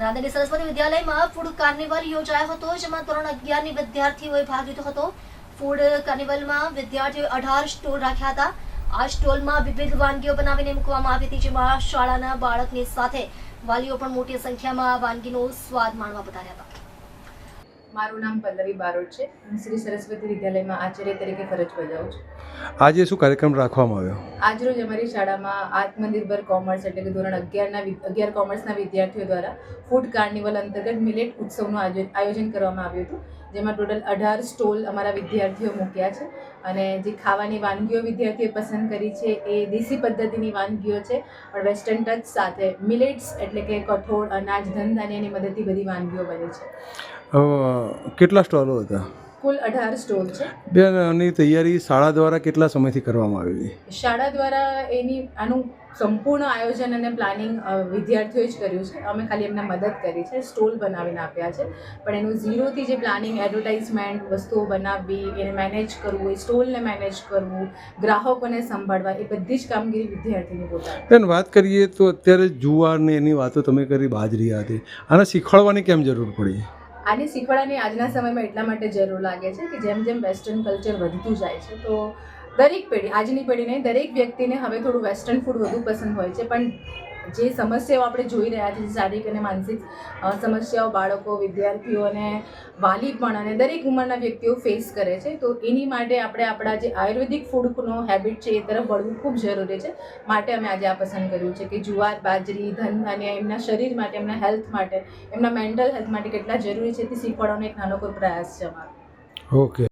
રાંદેરી સરસ્વતી વિદ્યાલયમાં food carnival યોજાયો હતો, જેમાં ધોરણ અગિયારની વિદ્યાર્થીઓએ ભાગ લીધો હતો. ફૂડ કાર્નિવલમાં વિદ્યાર્થીઓએ અઢાર સ્ટોલ રાખ્યા હતા. આ સ્ટોલમાં વિવિધ વાનગીઓ બનાવીને મૂકવામાં આવી હતી, જેમાં શાળાના બાળકની સાથે વાલીઓ પણ મોટી સંખ્યામાં વાનગીનો સ્વાદ માણવા પધાર્યા હતા. મારું નામ પલ્લવી બારોટ છે. હું શ્રી સરસ્વતી વિદ્યાલયમાં આચાર્ય તરીકે ફરજ બજાવું છું. આજે શું કાર્યક્રમ રાખવામાં આવ્યો? આજરોજ અમારી શાળામાં આત્મનિર્ભર કોમર્સ એટલે કે ધોરણ અગિયારના અગિયાર કોમર્સના વિદ્યાર્થીઓ દ્વારા ફૂડ કાર્નિવલ અંતર્ગત મિલેટ ઉત્સવનું આયોજન આયોજન કરવામાં આવ્યું હતું. જેમાં ટોટલ અઢાર સ્ટોલ અમારા વિદ્યાર્થીઓ મૂક્યા છે. અને જે ખાવાની વાનગીઓ વિદ્યાર્થીઓએ પસંદ કરી છે એ દેશી પદ્ધતિની વાનગીઓ છે. પણ વેસ્ટર્ન ટચ સાથે મિલેટ્સ એટલે કે કઠોળ, અનાજ ધન ધાન્યની મદદથી બધી વાનગીઓ બની છે. કેટલા સ્ટોલો હતા? કુલ અઢાર સ્ટોલ છે. બેન આની તૈયારી શાળા દ્વારા કેટલા સમયથી કરવામાં આવી શાળા દ્વારા એની આનું સંપૂર્ણ આયોજન અને પ્લાનિંગ વિદ્યાર્થીઓએ જ કર્યું છે. અમે ખાલી એમને મદદ કરી છે સ્ટોલ બનાવીને આપ્યા છે. પણ એનું ઝીરોથી જે પ્લાનિંગ એડવર્ટાઇઝમેન્ટ વસ્તુઓ બનાવવી એને મેનેજ કરવું એ સ્ટોલને મેનેજ કરવું ગ્રાહકોને સંભાળવા એ બધી જ કામગીરી વિદ્યાર્થીની પોતાની. બેન વાત કરીએ તો અત્યારે જુવાર ને એની વાતો તમે કરી બાજરી હતી આને શીખવાડવાની કેમ જરૂર પડી? આને શીખવાડવાની આજના સમયમાં એટલા માટે જરૂર લાગે છે કે જેમ જેમ વેસ્ટર્ન કલ્ચર વધતું જાય છે, તો દરેક પેઢી, આજની પેઢીને દરેક વ્યક્તિને હવે થોડું વેસ્ટર્ન ફૂડ વધુ પસંદ હોય છે, પણ જે સમસ્યાઓ આપણે જોઈ રહ્યા છીએ, શારીરિક અને માનસિક સમસ્યાઓ બાળકો, વિદ્યાર્થીઓ અને વાલી પણ અને દરેક ઉંમરના વ્યક્તિઓ ફેસ કરે છે. તો એની માટે આપણે આપણા જે આયુર્વેદિક ફૂડનો હેબિટ છે એ તરફ વળવું ખૂબ જરૂરી છે. માટે અમે આજે આ પસંદ કર્યું છે કે જુવાર, બાજરી, ધન ધાન્ય એમના શરીર માટે, એમના હેલ્થ માટે, એમના મેન્ટલ હેલ્થ માટે કેટલા જરૂરી છે તે શીખવાડવાનો એક નાનો કોઈ પ્રયાસ છે અમારો. ઓકે